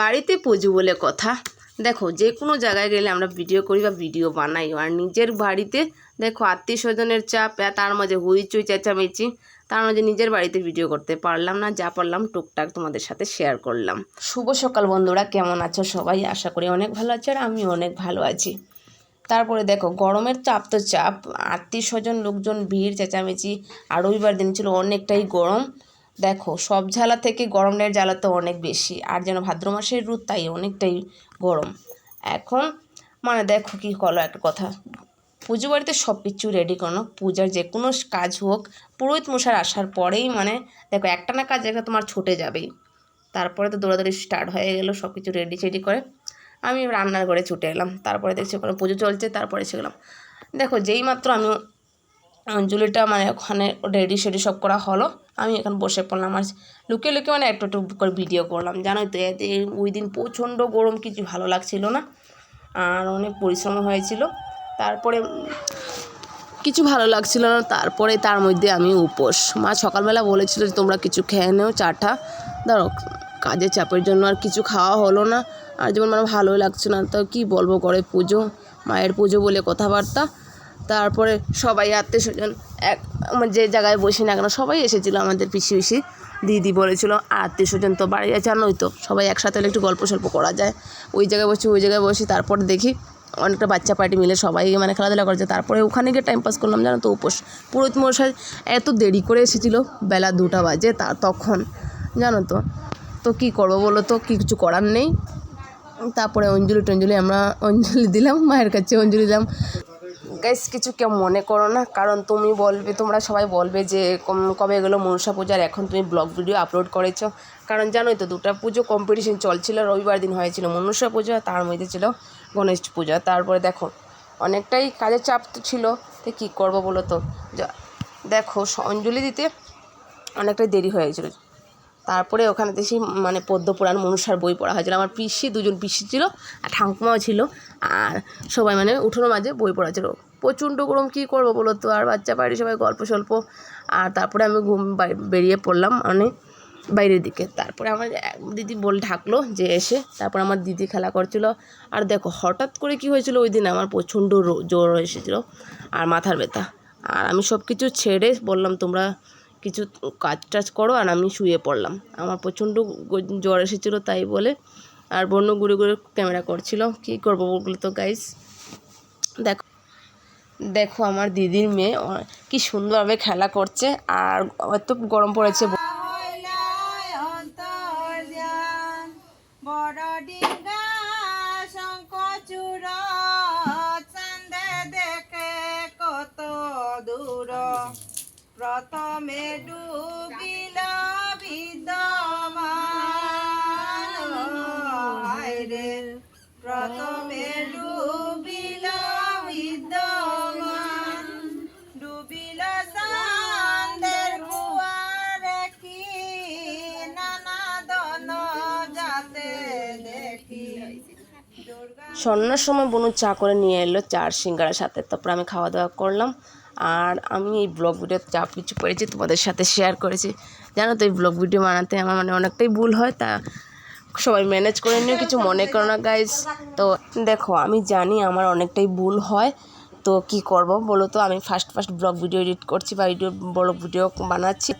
বাড়িতে পুজো বলে কথা। দেখো, যে কোনো জায়গায় গেলে আমরা ভিডিও করি বা ভিডিও বানাই। আর নিজের বাড়িতে, দেখো, আত্মীয় স্বজনের চাপ তার মাঝে হইচই চেঁচামেচি, তার মাঝে নিজের বাড়িতে ভিডিও করতে পারলাম না, যা পারলাম টুকটাক তোমাদের সাথে শেয়ার করলাম। শুভ সকাল বন্ধুরা, কেমন আছো সবাই? আশা করি অনেক ভালো আছো আর আমি অনেক ভালো আছি। তারপরে দেখো, গরমের চাপ তো চাপ। আত্মীয় স্বজন, লোকজন, ভিড়, চেঁচামেচি, আর রবিবার দিন ছিল অনেকটাই গরম। দেখো, সব জ্বালা থেকে গরমের জ্বালা তো অনেক বেশি, আর যেন ভাদ্র মাসের রোদ তাই অনেকটাই গরম। এখন মানে দেখো কি কলো একটা কথা, পুজো বাড়িতে সব কিছু রেডি করো, পূজার যে কোনো কাজ হোক, পুরোহিত মশার আসার পরেই মানে দেখো একটা না কাজ একটা তোমার ছুটে যাবেই। তারপরে তো দৌড়াদৌড়ি স্টার্ট হয়ে গেলো, সব কিছু রেডি চেডি করে আমি রান্নার ঘরে ছুটে এলাম। তারপরে দেখছি ওখানে পুজো চলছে, তারপরে এসে গেলাম। দেখো যেই মাত্র আমি অঞ্জলিটা মানে ওখানে রেডি সেডি সব করা হলো। আমি এখন বসে পড়লাম আর লুকিয়ে লুকিয়ে মানে একটু একটু করে ভিডিও করলাম। জানোই তো, এতে ওই দিন প্রচণ্ড গরম, কিছু ভালো লাগছিল না। আর অনেক পরিশ্রম হয়েছিল। তারপরে কিছু ভালো লাগছিল না। তারপরে তার মধ্যে আমি উপোস। মা সকালবেলা বলেছিল যে, তোমরা কিছু খেয়ে নেও, চাটা। ধরো, কাজের চাপের জন্য আর কিছু খাওয়া হলো না। আর যেমন মানে ভালোই লাগছে না। তো কী বলব করে পুজো, মায়ের পুজো বলে কথাবার্তা। তারপরে সবাই আত্মীয় স্বজন এক আমার যে জায়গায় বসি না কেন, সবাই এসেছিল আমাদের পিসি পিসি, দিদি বলেছিল আত্মীয় স্বজন তো বাড়ি আছে, আর তো সবাই একসাথে হলে একটু গল্প সল্প করা যায়। ওই জায়গায় বসি, ওই জায়গায় বসি, তারপর দেখি অনেকটা বাচ্চা পার্টি মিলে সবাই মানে খেলাধুলা করছে তারপরে ওখানে গিয়ে টাইম পাস করলাম, জানো তো, উপোস। পুরোহিত মশাই এত দেরি করে এসেছিল, বেলা দুটা বাজে তা তখন, জানো তো। তো কী করব বলো তো কিছু করার নেই। তারপরে অঞ্জলি টঞ্জলি আমরা অঞ্জলি দিলাম, মায়ের কাছে অঞ্জলি দিলাম। গাইস কিছু কেউ মনে করো না, কারণ তুমি বলবে, তোমরা সবাই বলবে যে কবে এগুলো মনসা পূজার, এখন তুমি ব্লগ ভিডিও আপলোড করেছ। কারণ জানোই তো, দুটো পুজো কম্পিটিশন চলছিল, রবিবার দিন হয়েছিল মনসা পূজা, তার মধ্যে ছিল গণেশ পূজা। তারপরে দেখো, অনেকটাই কাজের চাপ তো ছিল, তো কী করব বলো তো? দেখো অঞ্জলি দিতে অনেকটাই দেরি হয়ে গেছিল। তারপরে ওখানে দেখি মানে পদ্ম পুরাণ মনুষার বই পড়া হয়েছিল। আমার পিসি, দুজন পিসি ছিল আর ঠাকুমাও ছিল। আর সবাই মানে উঠোনো মাঝে বই পড়া ছিল প্রচণ্ড গরম, কী করব বলো তো? আর বাচ্চা বাড়ি সবাই গল্প সল্প আর তারপরে আমি ঘুম বেরিয়ে পড়লাম মানে বাইরের দিকে। তারপরে আমার দিদি বল ঢাকলো যে এসে তারপর আমার দিদি খেলা করছিল। আর দেখো, হঠাৎ করে কি হয়েছিল ওই দিন আমার প্রচণ্ড জ্বর এসেছিল আর মাথার ব্যথা। আর আমি সব কিছু ছেড়ে বললাম, তোমরা কিছু কাজ টাজ করো আর আমি শুয়ে পড়লাম। আমার প্রচণ্ড জ্বর এসেছিল তাই বলে। আর বন্য ঘুরে ঘুরে ক্যামেরা করছিল। কি করব বলো তো গাইস দেখো দেখো আমার দিদির মেয়ে কি সুন্দরভাবে খেলা করছে। আর এত গরম পড়েছে। সন্ধ্যার সময় বনু চা করে নিয়ে এলো, চার সিঙ্গারার সাথে। তারপর আমি খাওয়া দাওয়া করলাম। আর আমি এই ব্লগ ভিডিও যা কিছু করেছি তোমাদের সাথে শেয়ার করেছি। জানো তো এই ব্লগ ভিডিও বানাতে আমার মানে অনেকটাই ভুল হয়, তা সবাই ম্যানেজ করে নিও, কিছু মনে করো না গাইজ তো দেখো, আমি জানি আমার অনেকটাই ভুল হয়। তো কি করব বলো তো? আমি first first vlog video edit করছি বা ভিডিও বড় ভিডিও বানাচ্ছি।